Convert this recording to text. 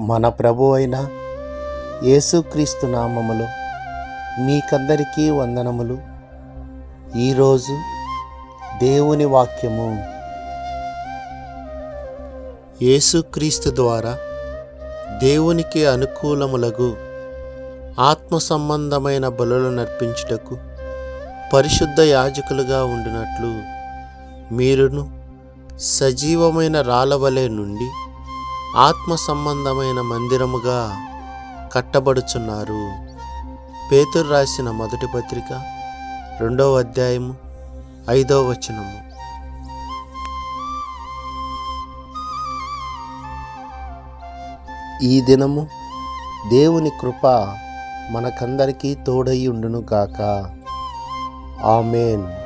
మన ప్రభు అయిన యేసుక్రీస్తు నామములో మీకందరికీ వందనములు. ఈరోజు దేవుని వాక్యము. యేసుక్రీస్తు ద్వారా దేవునికి అనుకూలములగు ఆత్మ సంబంధమైన బలులు నర్పించుటకు పరిశుద్ధ యాజకులుగా ఉండినట్లు మీరును సజీవమైన రాలవలే నుండి ఆత్మ సంబంధమైన మందిరముగా కట్టబడుచున్నారు. పేతురు రాసిన మొదటి పత్రిక రెండవ అధ్యాయము ఐదవ వచనము. ఈ దినము దేవుని కృప మనకందరికీ తోడై ఉండునుగాక ఆమెన్.